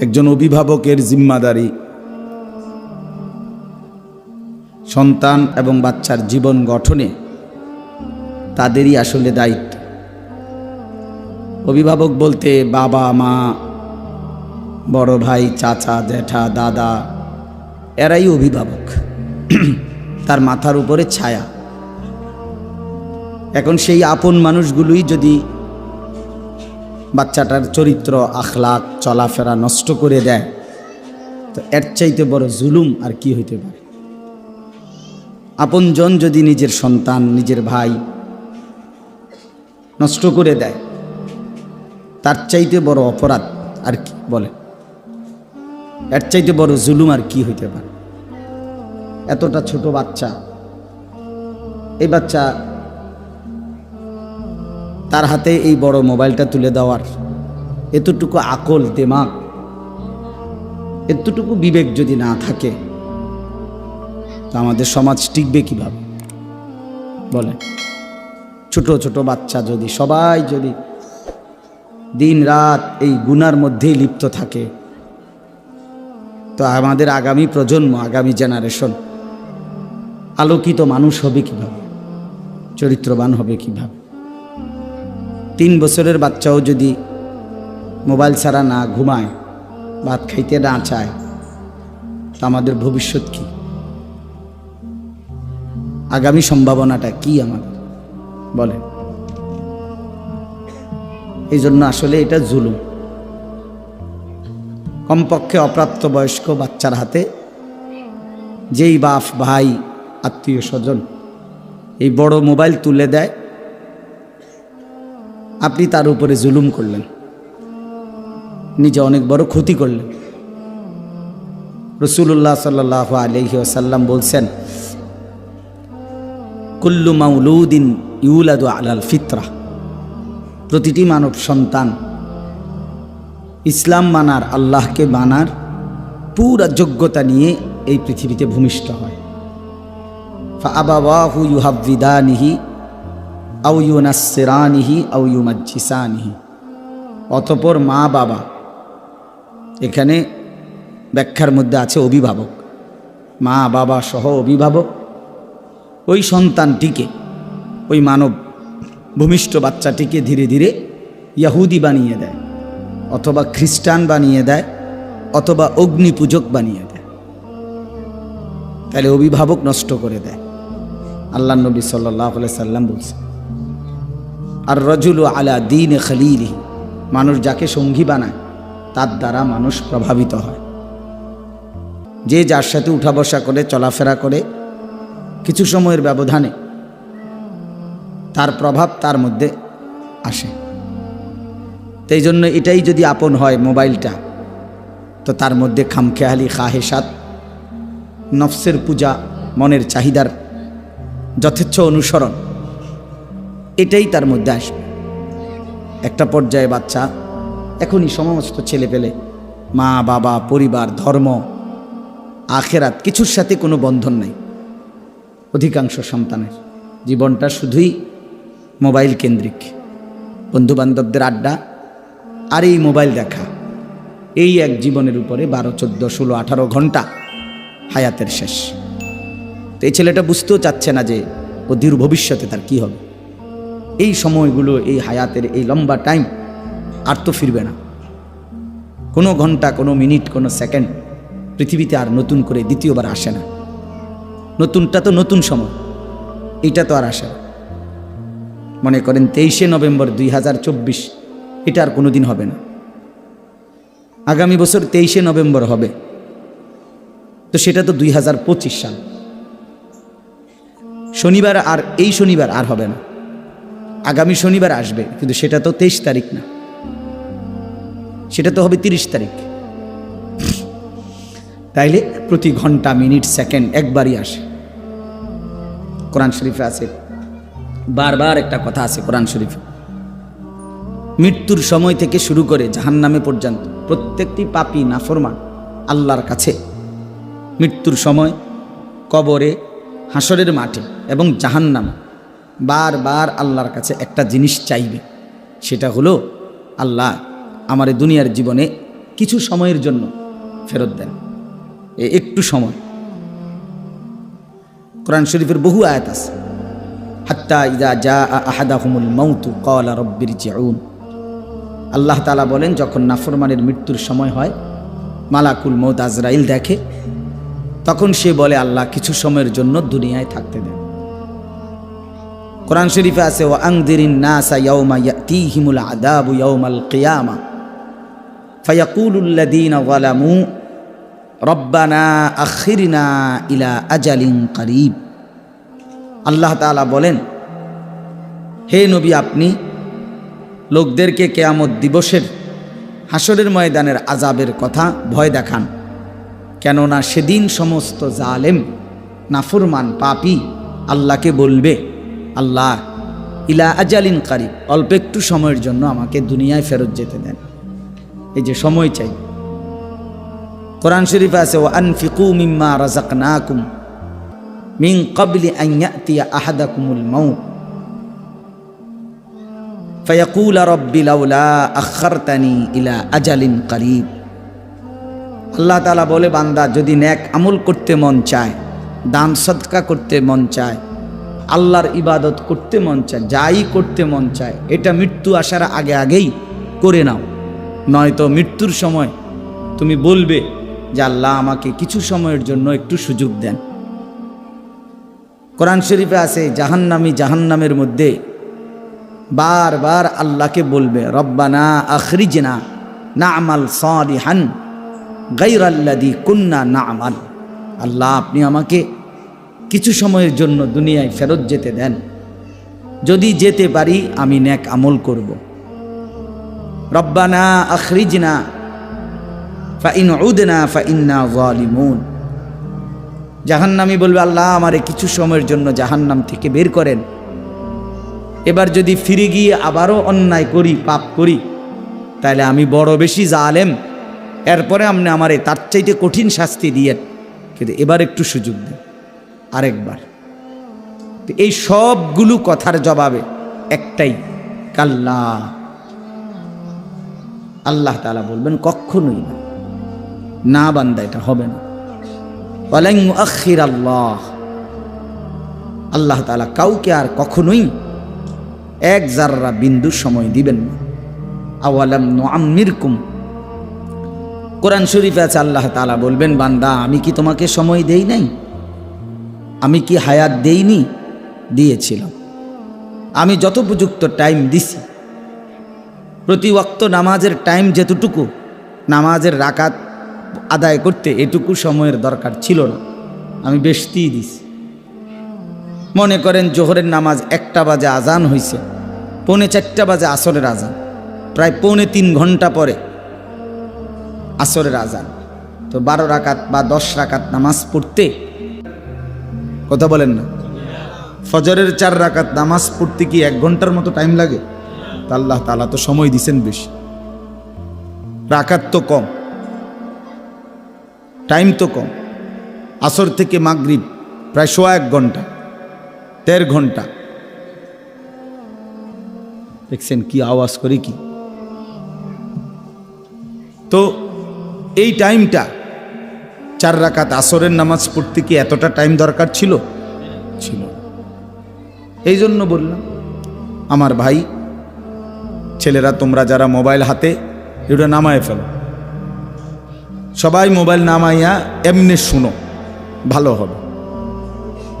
একজন অভিভাবকের জিম্মাদারি। সন্তান এবং বাচ্চার জীবন গঠনে তাদেরই আসলে দায়িত্ব। অভিভাবক বলতে বাবা, মা, বড় ভাই, চাচা, জ্যাঠা, দাদা, এরাই অভিভাবক। তার মাথার উপরে ছায়া। এখন সেই আপন মানুষগুলোই যদি বাচ্চাটার চরিত্র আখলাক চলাফেরা নষ্ট করে দেয়। তো এর চাইতে বড় জুলুম আর কি হইতে পারে? আপনজন যদি নিজের সন্তান, নিজের ভাই নষ্ট করে দেয়, তার চাইতে বড় অপরাধ আর কি বলে? এর চাইতে বড় জুলুম আর কি হইতে পারে? এতটা ছোট বাচ্চা, এই বাচ্চা তার হাতে এই বড় মোবাইলটা তুলে দেওয়ার এতটুকু আকল, দেমাগ, এতটুকু বিবেক যদি না থাকে, তো আমাদের সমাজ টিকবে কীভাবে? বলে ছোট ছোট বাচ্চা যদি, সবাই যদি দিন রাত এই গুনার মধ্যেই লিপ্ত থাকে, তো আমাদের আগামী প্রজন্ম, আগামী জেনারেশন আলোকিত মানুষ হবে কীভাবে? চরিত্রবান হবে কীভাবে? বছরের বাচ্চাও যদি মোবাইল ছাড়া না ঘুমায়, ভাত খাইতে না চায়, তা আমাদের ভবিষ্যৎ কি? আগামী সম্ভাবনাটা কি আমাদের? বলে এই জন্য আসলে এটা জুলুম। কমপক্ষে অপ্রাপ্ত বয়স্ক বাচ্চার হাতে যেই বাপ, ভাই আত্মীয় স্বজন এই বড় মোবাইল তুলে দেয় আপনি তার উপরে জুলুম করলেন। নিজে অনেক বড় ক্ষতি করলেন। রসুল্লাহ সাল্লাহ আলহি আসাল্লাম বলছেন, কুল্লু মাউলুদ্দিন ইউলাদু আলাল ফিতরা। প্রতিটি মানব সন্তান ইসলাম মানার, আল্লাহকে মানার পুরা যোগ্যতা নিয়ে এই পৃথিবীতে ভূমিষ্ঠ হয়। আবাহু ইউহাবিদানিহি আউ ইউনাসেরানিহি আউ ইউমাজ্জিসানিহি। অতপর মা বাবা, এখানে ব্যাখ্যার মধ্যে আছে অভিভাবক। মা বাবা সহ অভিভাবক। ওই সন্তানটিকে, ওই মানব ভূমিষ্ঠ বাচ্চাটিকে ধীরে ধীরে ইয়াহুদি বানিয়ে দেয়, অথবা খ্রিস্টান বানিয়ে দেয়, অথবা অগ্নি পূজক বানিয়ে দেয়। তাহলে অভিভাবক নষ্ট করে দেয়। আল্লাহ নবী সাল্লাহ সাল্লাম বলছে আর রজুল আলা দিন খালিলি। মানুষ যাকে সঙ্গী বানায়, তার দ্বারা মানুষ প্রভাবিত হয়। যে যার সাথে উঠা বসা করে, চলাফেরা করে, কিছু সময়ের ব্যবধানে তার প্রভাব তার মধ্যে আসে। তাই জন্য এটাই যদি আপন হয় মোবাইলটা, তো তার মধ্যে খামখেয়ালি, খাহেসাত, নফসের পূজা, মনের চাহিদার যথেচ্ছ অনুসরণ এটাই তার মধ্যে আসবে। একটা পর্যায়ে বাচ্চা, এখনই সমস্ত ছেলে পেলে, মা, বাবা, পরিবার, ধর্ম, আখেরাত, কিছুর সাথে কোনো বন্ধন নাই। অধিকাংশ সন্তানের জীবনটা শুধুই মোবাইল কেন্দ্রিক। বন্ধুবান্ধবদের আড্ডা আর এই মোবাইল দেখা, এই এক জীবনের উপরে বারো, চোদ্দ, ষোলো, আঠারো ঘণ্টা হায়াতের শেষ। তো এই ছেলেটা বুঝতেও চাচ্ছে না যে অধীর ভবিষ্যতে তার কি হবে। এই সময়গুলো, এই হায়াতের এই লম্বা টাইম আর তো ফিরবে না। কোনো ঘণ্টা, কোনো মিনিট, কোনো সেকেন্ড পৃথিবীতে আর নতুন করে দ্বিতীয়বার আসে না। নতুনটা তো নতুন সময়, এটা তো আর আসে না। মনে করেন তেইশে নভেম্বর দুই হাজার চব্বিশ, এটা আর কোনো দিন হবে না। আগামী বছর তেইশে নভেম্বর হবে। তো সেটা তো দুই হাজার পঁচিশ সাল। শনিবার আর, এই শনিবার আর হবে না। আগামী শনিবার আসবে, কিন্তু সেটা তো তেইশ তারিখ না। সেটা তো হবে তিরিশ তারিখ। তাইলে প্রতি ঘণ্টা, মিনিট, সেকেন্ড একবারই আসে। কোরআন শরীফে আছে, বারবার একটা কথা আছে কোরআন শরীফে। মৃত্যুর সময় থেকে শুরু করে জাহান্নামে পর্যন্ত প্রত্যেকটি পাপি নাফরমান আল্লাহর কাছে। মৃত্যুর সময় কবরে হাসরের মাঠে এবং জাহান্নাম বারবার আল্লাহর কাছে একটা জিনিস চাইবে। সেটা হলো, আল্লাহ আমার দুনিয়ার জীবনে কিছু সময়ের জন্য ফেরত দেন। একটু সময়। কোরআন শরীফের বহু আয়াত আছে। হাত্তা ইদা যা আহাদাহুমুল মৌতু কলা রব্বির জিউন আল্লাহ তালা বলেন, যখন নাফরমানের মৃত্যুর সময় হয়, মালাকুল মৌত আজরাইল দেখে, তখন সে বলে, আল্লাহ কিছু সময়ের জন্য দুনিয়ায় থাকতে দেন। কোরআন শরীফে আছে ও আংদিরিন নাসা ইয়াউমা ইয়াতিহিমুল আদাবু ইয়াউমাল কিয়ামা। ফায়াকুলুল্লাযীনা যালামু, রব্বানা আখিরনা ইলা আজালিন করিব। আল্লাহ তাআলা বলেন, হে নবী আপনি, লোকদেরকে কেয়ামত দিবসের হাসরের ময়দানের আজাবের কথা ভয় দেখান। কেননা সেদিন সমস্ত জালেম, নাফুরমান, পাপি আল্লাহকে বলবে আল্লাহ, ইলা আজালিন কারিব, অল্প একটু সময়ের জন্য আমাকে দুনিয়ায় ফেরত যেতে দেন। এই যে সময় চাই। কোরআন শরীফ আছে ও আনফিকু মিম্মা রাজাক নাকুম মিং কবলি আইয়াতিয়া আহাদা কুমুল মৌ ফয়াকুল রব্বিলা আখারতানি ইলা আজালিন কারিব। আল্লাহ তালা বলে, বান্দা, যদি ন্যাক আমল করতে মন চায়, দান সদকা করতে মন চায় আল্লাহর ইবাদত করতে মন চায়, যাই করতে মন চায়, এটা মৃত্যু আসার আগে আগেই করে নাও। নয়তো মৃত্যুর সময় তুমি বলবে যে আল্লাহ আমাকে কিছু সময়ের জন্য একটু সুযোগ দেন। কোরআন শরীফে আছে, জাহান্নামি জাহান্নামের মধ্যে বারবার আল্লাহকে বলবে, রব্বানা আখরিজনা না আমাল সালিহান গাইরাল্লাদি কুন্না না আমাল আল্লাহ, আপনি আমাকে কিছু সময়ের জন্য দুনিয়ায় ফেরত যেতে দেন। যদি যেতে পারি, আমি ন্যাক আমল করব। রব্বানা আখরিজনা, ফাইন উদনা, ফাইন্না জালিমুন। জাহান্নামি বলবে, আল্লাহ আমারে কিছু সময়ের জন্য জাহান্নাম থেকে বের করেন। এবার যদি ফিরে গিয়ে আবারও অন্যায় করি, পাপ করি, তাহলে আমি বড় বেশি জালেম। এরপরে আপনি আমার তার চাইতে কঠিন শাস্তি দিয়ে কিন্তু এবার একটু সুযোগ দেন। আরেকবার। এই সবগুলো কথার জবাবে একটাই, কাল্লা। আল্লাহ তালা বলবেন, কখনোই না। না বান্দা, এটা হবে না। আল্লাহ আল্লাহ তালা কাউকে আর কখনোই এক জাররা বিন্দু সময় দিবেন না। আওয়ালাম নোয়াম্মিরকুম কোরআন শরীফে আছে, আল্লাহ তালা বলবেন, বান্দা, আমি কি তোমাকে সময় দেই নাই? আমি কি হায়াত দেইনি? দিয়েছিলাম। আমি যথোপযুক্ত টাইম দিছি। প্রতি ওয়াক্ত নামাজের টাইম যেতটুকু নামাজের রাকাত আদায় করতে এটুকু সময়ের দরকার ছিল না। আমি বেশতেই দিছি। মনে করেন জোহরের নামাজ একটা বাজে আজান হয়েছে পৌনে চারটা বাজে আসরের আজান, প্রায় পৌনে তিন ঘণ্টা পরে আসরের আজান। তো বারো রাকাত বা দশ রাকাত নামাজ পড়তে কথা বলেন না। ফজরের চার রাকাত নামাজ পড়তে কি এক ঘণ্টার মতো টাইম লাগে? তা আল্লাহ তালা তো সময় দিছেন বেশি। রাকাত তো কম। টাইম তো কম। আসর থেকে মাগরিব প্রায় সোয়া এক ঘণ্টা, দেড় ঘণ্টা। দেখছেন কি আওয়াজ করে কি? তো এই টাইমটা চার রাকাত আসরের নামাজ পড়তে কি এতটা টাইম দরকার ছিল? ছিল। এই জন্য বললাম, আমার ভাই, ছেলেরা তোমরা যারা মোবাইল হাতে এটা নামায় ফেলো। সবাই মোবাইল নামাইয়া এমনি শুনো, ভালো হবে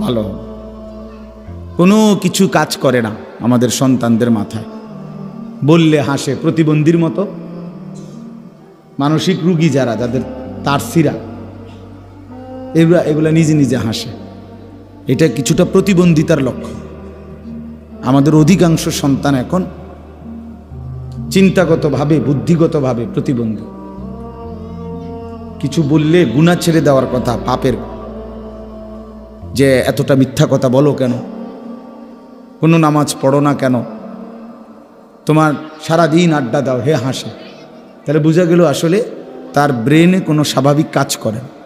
ভালো হবে। কোনো কিছু কাজ করে না আমাদের সন্তানদের মাথায়। বললে হাসে প্রতিবন্ধীর মতো। মানসিক রুগী যারা, যাদের তারসিরা এগুলা এগুলা নিজে নিজে হাসে। এটা কিছুটা প্রতিবন্ধিতার লক্ষ্য আমাদের অধিকাংশ সন্তান এখন চিন্তাগতভাবে, বুদ্ধিগতভাবে প্রতিবন্ধী। কিছু বললে গুণা ছেড়ে দেওয়ার কথা, পাপের। যে এতটা মিথ্যা কথা বলো কেন? কোনো নামাজ পড়ো না কেন? তোমার সারা দিন আড্ডা দাও, হে হাসে। তাহলে বোঝা গেল আসলে তার ব্রেনে কোনো স্বাভাবিক কাজ করে না।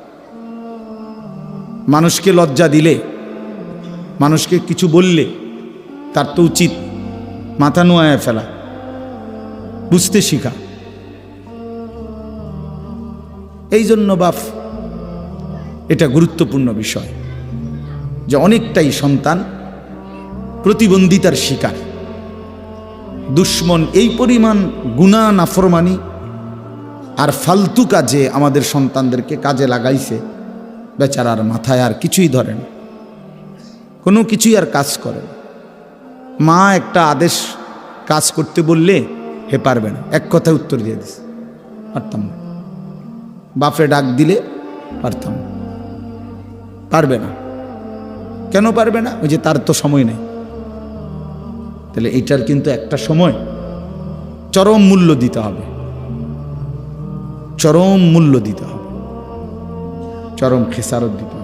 মানুষকে লজ্জা দিলে, মানুষকে কিছু বললে তার তো উচিত মাথা নোয়ায় ফেলা, বুঝতে শিখা। এই জন্য বাপ, এটা গুরুত্বপূর্ণ বিষয় যে অনেকটাই সন্তান প্রতিবন্ধিতার শিকার। দুশ্মন এই পরিমাণ গুণা নাফরমানি আর ফালতু কাজে আমাদের সন্তানদেরকে কাজে লাগাইছে। বেচারার মাথায় আর কিছুই ধরে না। কোনো কিছুই আর কাজ করে মা একটা আদেশ কাজ করতে বললে হে পারবে না। এক কথায় উত্তর দিয়ে দিস। পারতাম না। বাপে ডাক দিলে পারতাম। পারবে না। কেন পারবে না? ওই যে তার তো সময় নেই। তাহলে এটার কিন্তু একটা সময়। চরম মূল্য দিতে হবে। চরম মূল্য দিতে হবে। চরম খেসারত দিতে।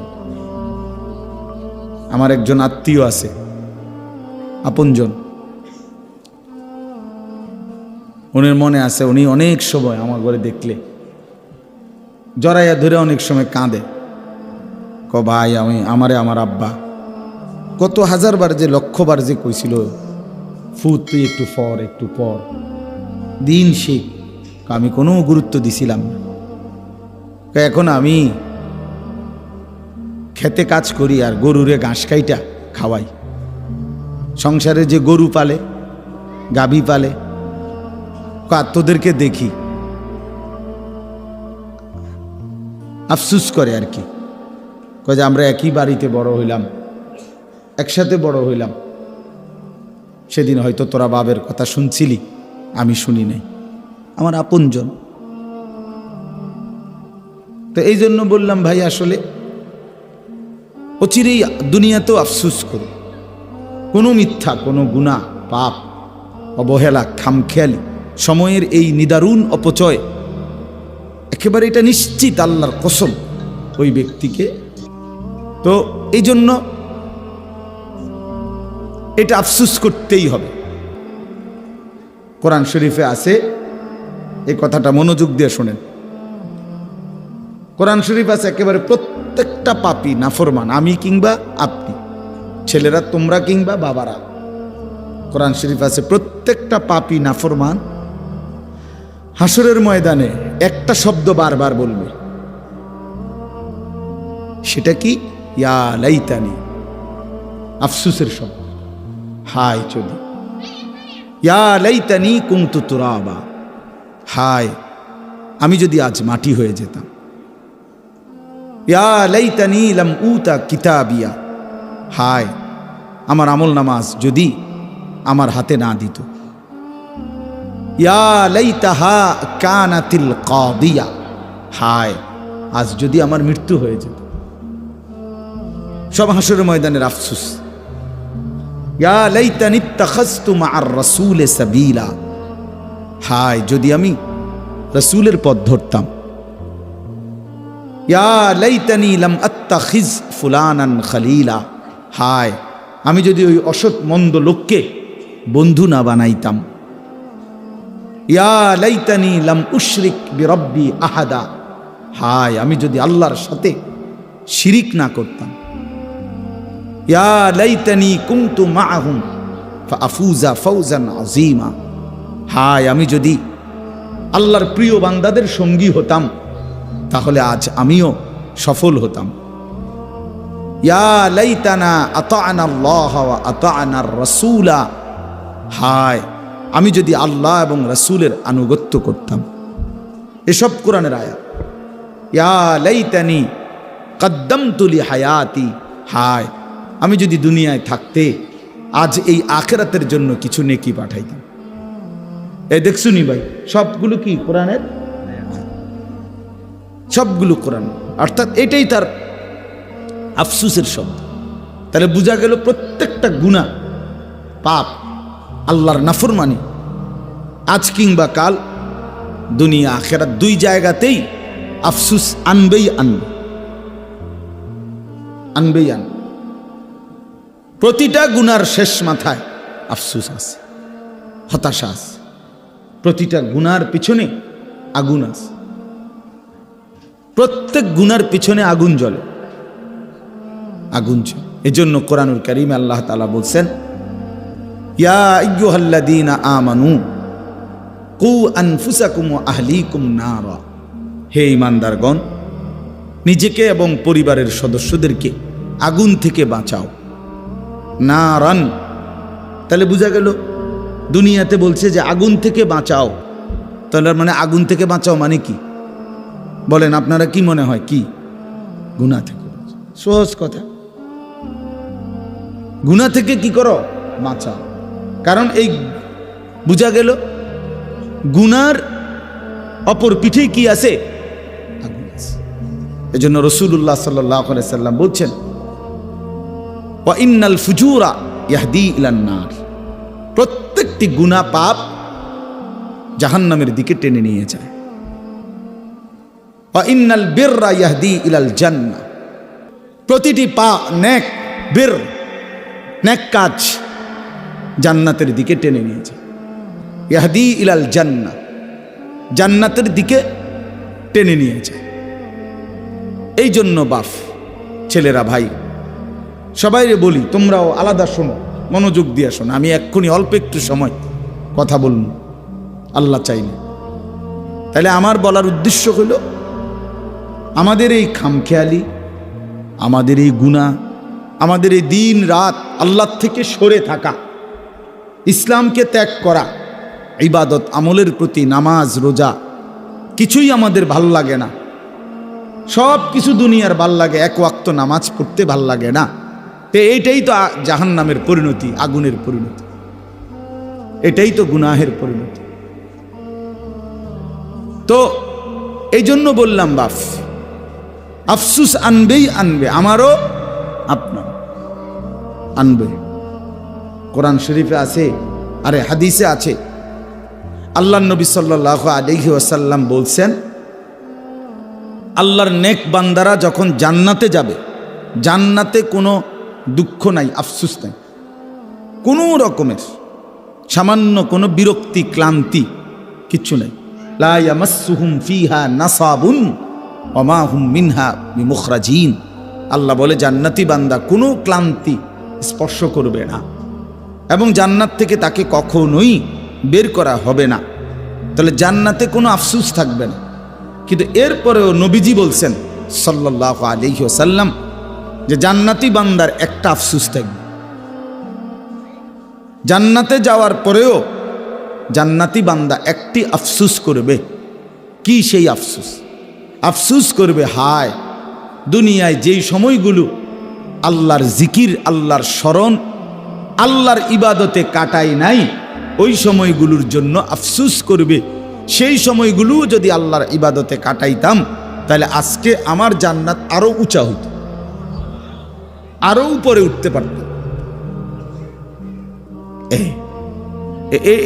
আমার একজন আত্মীয় আছে, আপনজন। উনির মনে আছে উনি অনেক সময় আমার ঘরে দেখলে, জড়াইয়া ধরে অনেক সময় কাঁদে। ক, ভাই, আমি, আমারে আমার আব্বা। কত হাজারবার যে, লক্ষবার যে কইছিল ফুট তুই একটু পর একটু পর। দিন শিখ আমি কোনো গুরুত্ব দিছিলাম এখন আমি খেতে কাজ করি আর গরুরে ঘাস খাইটা খাওয়াই। সংসারে যে গরু পালে, গাভী পালে তোদেরকে দেখি। আফসুস করে আর কি। যে আমরা একই বাড়িতে বড় হইলাম, একসাথে বড় হইলাম। সেদিন হয়তো তোরা বাবের কথা শুনছিলি, আমি শুনি নাই। আমার আপনজন। তো এই জন্য বললাম, ভাই, আসলে অচিরেই দুনিয়াতেও আফসুস করো। কোনো মিথ্যা, কোনো গুণা পাপ, অবহেলা, খামখেয়ালি, সময়ের এই নিদারুণ অপচয়, একেবারে এটা নিশ্চিত আল্লাহর কসম ওই ব্যক্তিকে। তো এই জন্য এটা আফসুস করতেই হবে। কোরআন শরীফে আছে, এই কথাটা মনোযোগ দিয়ে শোনেন। কোরআন শরীফ আছে একেবারে প্রত্যেকটা পাপি নাফরমান, আমি কিংবা আপনি, ছেলেরা তোমরা কিংবা বাবারা। কোরআন শরীফ আছে, প্রত্যেকটা পাপি নাফরমান হাসরের ময়দানে একটা শব্দ বারবার বলবে। সেটা কি? ইয়া লাইতানি, আফসুসের শব্দ। হায় চলি। ইয়া লাইতানি তুরাবা, হায়, আমি যদি আজ মাটি হয়ে যেতাম। ইয়া লাইতানি লাম উতা কিতাবিয়া। হায়, আমার আমল নামাজ যদি আমার হাতে না দিত। ইয়া লাইতাহা কানাতিল কাদিয়া। হায়, আজ যদি আমার মৃত্যু হয়ে যেত। সব হাসরের ময়দানের আফসুস। ইয়া লাইতানি ইত্তাখাযতু মা'আর রাসূলি সাবিলা। হায়, যদি আমি রসুলের পথ ধরতাম লাম আত্তাখিজ ফুলানান খলিলা। হায়, আমি যদি ওই অসৎ মন্দ লোককে বন্ধু না বানাইতাম। ইয়া লাইতানি লাম উশরিক বিরব্বি আহাদা। হায়, আমি যদি আল্লাহর সাথে শিরিক না করতাম। ইয়া লাইতানি কুমতু মাআহুম ফাফুজা ফৌজান আজিমা হায়, আমি যদি আল্লাহর প্রিয় বান্দাদের সঙ্গী হতাম তাহলে আজ আমিও সফল হতাম। ইয়া হায়, আমি যদি আল্লাহ এবং রাসূলের আনুগত্য করতাম। এসব কোরআনের আয়াত। ইয়া লাইতানি কদ্দামতু লি হায়াতি হায়, আমি যদি দুনিয়ায় থাকতে আজ এই আখেরাতের জন্য কিছু নেকি পাঠাইতাম। এই দেখছুনি ভাই, সবগুলো কি কোরআনের? সবগুলো কোরআন। অর্থাৎ এটাই তার আফসুসের শব্দ। তাহলে বোঝা গেল প্রত্যেকটা গুণা পাপ, আল্লাহর নাফরমানি। আজ কিংবা কাল, দুনিয়া আখেরা দুই জায়গাতেই আফসুস আনবেই আনবে। আনবেই আন প্রতিটা গুনার শেষ মাথায় আফসুস আছে, হতাশা আছে। প্রতিটা গুনার পিছনে আগুন আছে। প্রত্যেক গুনার পিছনে আগুন জ্বলে। আগুন জ্বলে। এজন্য কোরআনুল করিম আল্লাহ তালা বলছেন, ইয়া আমানু, কু হে ইমানদারগণ নিজেকে এবং পরিবারের সদস্যদেরকে আগুন থেকে বাঁচাও। না রান তাহলে বোঝা গেল, দুনিয়াতে বলছে যে আগুন থেকে বাঁচাও। তাহলে মানে আগুন থেকে বাঁচাও মানে কি? বলেন, আপনারা কি মনে হয়, কি? গুণা থেকে। সহজ কথা। গুণা থেকে কি করো? বাঁচাও। কারণ এই বোঝা গেল, গুনার অপর পিঠে কি আছে? আগুন আছে। এজন্য রসুল্লাহ সাল্লাহ সাল্লাম বলছেন ইন্নাল ফুজুরা ইয়াহদি ইলান্নার প্রত্যেকটি গুণা পাপ জাহান্নামের দিকে টেনে নিয়ে যায়। ইন্নাল বিররা ইয়াহদি ইলাল জান্না। প্রতিটি পা ন্যাক বের ন্যাক কাজ জান্নাতের দিকে টেনে নিয়েছে। ইয়াহদি ইলাল জান্না জান্নাতের দিকে টেনে নিয়ে যায় এই জন্য বাফ ছেলেরা ভাই সবাইরে বলি, তোমরাও আলাদা শোনো, মনোযোগ দিয়ে শোনো। আমি এক্ষুনি অল্প একটু সময় কথা বলুন আল্লাহ চাইলে। তাহলে আমার বলার উদ্দেশ্য হলো আমাদের এই খামখেয়ালি, আমাদের এই গুণা আমাদের এই দিন রাত আল্লাহ থেকে সরে থাকা, ইসলামকে ত্যাগ করা, ইবাদত আমলের প্রতি নামাজ, রোজা, কিছুই আমাদের ভালো লাগে না। সব কিছু দুনিয়ার ভালো লাগে, এক ওয়াক্ত নামাজ পড়তে ভালো লাগে না। তো এইটাই তো জাহান নামের পরিণতি, আগুনের পরিণতি। এটাই তো গুনাহের পরিণতি। তো এই জন্য বললাম, বাফ আফসুস আনবেই আনবে, আমারও আপনার আনবে। কোরআন শরীফে আছে, আরে হাদিসে আছে। আল্লাহ নবী সাল্লাহ আলহি ওয়াসাল্লাম বলছেন, আল্লাহর নেক বান্দারা যখন জান্নাতে যাবে, জান্নাতে কোনো দুঃখ নাই, আফসুস নাই। কোনো রকমের সামান্য কোনো বিরক্তি, ক্লান্তি কিচ্ছু নাই। লা ইয়ামাসসুহুম ফিহা নাসাবুন। ওমা হুম মিনহা বিমুখরাজিন। আল্লাহ বলে, জান্নাতি বান্দা কোনো ক্লান্তি স্পর্শ করবে না এবং জান্নাত থেকে তাকে কখনোই বের করা হবে না। তাহলে জান্নাতে কোনো আফসুস থাকবে না। কিন্তু এরপরেও নবীজি বলছেন সাল্লাহ আলহি সাল্লাম যে জান্নাতি বান্দার একটা আফসুস থাকবে। জান্নাতে যাওয়ার পরেও জান্নাতি বান্দা একটি আফসুস করবে। কি সেই আফসুস? আফসুস করবে, হায়, দুনিয়ায় যেই সময়গুলো আল্লাহর জিকির, আল্লাহর স্মরণ, আল্লাহর ইবাদতে কাটাই নাই, ওই সময়গুলোর জন্য আফসুস করবে। সেই সময়গুলো যদি আল্লাহর ইবাদতে কাটাইতাম, তাহলে আজকে আমার জান্নাত আরও উঁচা হইত আরও উপরে উঠতে পারত।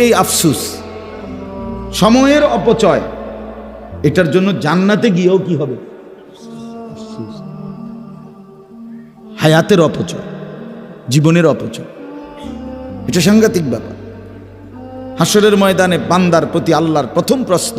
এই আফসুস, সময়ের অপচয় এটার জন্য জান্নাতে গিয়েও কি হবে? হায়াতের অপচয়, জীবনের অপচয়। এটা সাংঘাতিক ব্যাপার। হাসরের ময়দানে বান্দার প্রতি আল্লাহর প্রথম প্রশ্ন